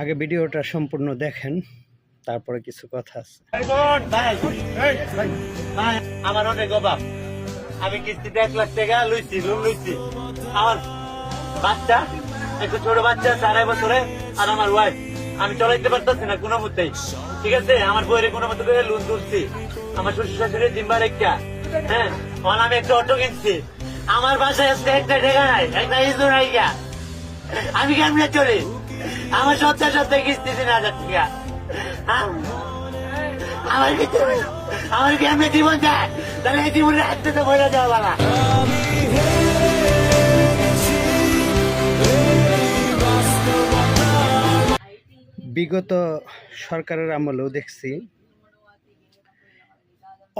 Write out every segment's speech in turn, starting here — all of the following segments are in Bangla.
আগে ভিডিওটা সম্পূর্ণ দেখেন, তারপরে কিছু কথা আছে। আমার অনেক অভাব। আমি কিস্তিতে এক লাখ টাকা লইছি, লোন লইছি। আমার বাচ্চা, একটা ছোট বাচ্চা আছে, আড়াই বছরে, আর আমার ওয়াইফ আমি চলাইতে পারতেছি না কোনো মতেই। ঠিক আছে? আমার বইয়ের কোনো মতে করে লোন তুলছি। আমার শ্বশুর শাশুড়ি জিম্বার একটা হ্যাঁ আমি একটা অটো কিনছি। আমার বাসায় আজকে একটা টাকা নাই একটা ইজু নাই। আমি কেমনে চলি? আমার সপ্তাহে সপ্তাহে কিস্তি তিন হাজার টাকা। হ্যাঁ? আমার কি আমার কি আমি জীবন যায়। তাহলে এই জীবনে রাখতে তো বলে যাওয়া বাবা বিগত সরকারের আমলেও দেখছি,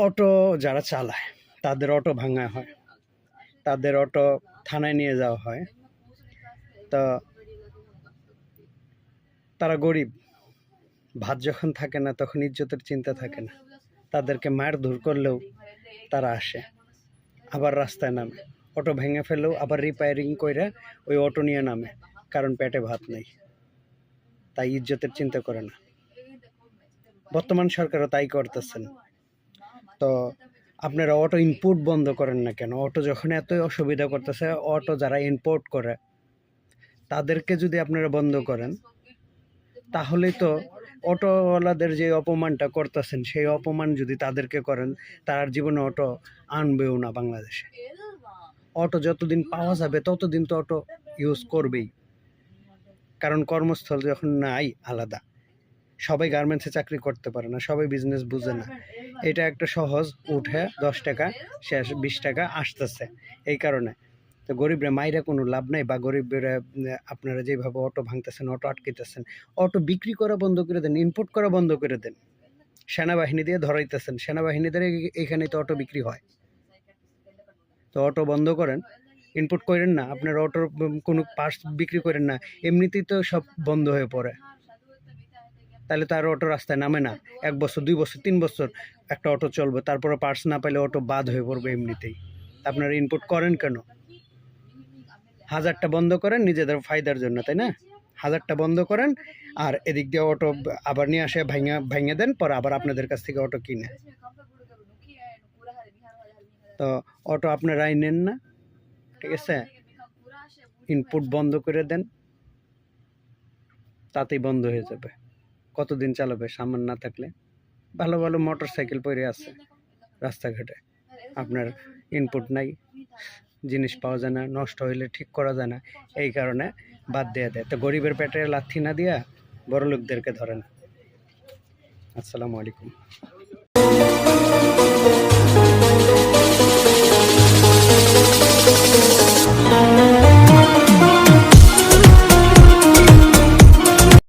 অটো যারা চালায়, তাদের অটো ভাঙা হয়। তাদের অটো থানায় নিয়ে যাওয়া হয়। তো তারা গরিব। ভাত যখন থাকে না, তখন ইজ্জতের চিন্তা থাকে না। তাদেরকে মার ধর করলেও তারা আসে। আবার রাস্তায় নামে। অটো ভেঙে ফেললেও আবার রিপেয়ারিং করে ওই অটো নিয়ে নামে, কারণ পেটে ভাত নেই। তাই ইজ্জতের চিন্তা করে না। বর্তমান সরকারও তাই করতেছেন। তো আপনারা অটো ইনপুট বন্ধ করেন না কেন? অটো যখন এতই অসুবিধা করতেছে, অটো যারা ইম্পোর্ট করে, তাদেরকে যদি আপনারা বন্ধ করেন তাহলেই তো অটোওয়ালাদের যে অপমানটা করতেছেন, সেই অপমান যদি তাদেরকে করেন, তার জীবনে অটো আনবেও না বাংলাদেশে। অটো যতদিন পাওয়া যাবে, ততদিন তো অটো ইউজ করবেই। কারণ কর্মস্থল যখন নাই, আলাদা। সবাই গার্মেন্টসে চাকরি করতে পারে না, সবাই বিজনেস বুঝে না। এটা একটা সহজ উঠে, দশ টাকা, শেষ বিশ টাকা আসতেছে। এই কারণে তো গরিবরা মাইরা কোনো লাভ নাই বা গরিবরা আপনারা যেভাবে অটো ভাঙতেছেন, অটো আটকাইতেছেন, অটো বিক্রি করা বন্ধ করে দেন ইনপুট করা বন্ধ করে দেন, সেনাবাহিনী দিয়ে ধরাইতেছেন, সেনাবাহিনী এ- এখানে তো অটো বিক্রি হয়। তো অটো বন্ধ করেন ইনপুট করেন না, আপনার অটোর কোনো পার্টস বিক্রি করেন না, এমনিতেই তো সব বন্ধ হয়ে পড়ে। তাহলে তো আর অটো রাস্তায় নামে না, এক বছর, দুই বছর, তিন বছর একটা অটো চলবে তারপরে পার্টস না পাইলে অটো বাদ হয়ে পড়বে এমনিতেই। আপনারা ইনপুট করেন কেন? হাজারটা বন্ধ করেন নিজেদের ফায়দার জন্য, তাই না? হাজারটা বন্ধ করেন আর এদিক দিয়ে অটো আবার নিয়ে আসে ভাঙা ভেঙে দেন, পরে আবার আপনাদের কাছ থেকে অটো কিনে। তো অটো আপনারাই নেন না, ঠিক আছে? ইনপুট বন্ধ করে দেন, তাতেই বন্ধ হয়ে যাবে। কতদিন চালাবে, সামান না থাকলে? ভালো ভালো মোটর সাইকেল পরে আছে রাস্তাঘাটে, আপনার ইনপুট নাই। জিনিস পাওয়া যায় না, নষ্ট হইলে ঠিক করা যায় না, এই কারণে বাদ দেওয়া দেয়। তো গরিবের পেটে লাথি না দিয়া বড় লোকদেরকে ধরে না। আসসালামু আলাইকুম।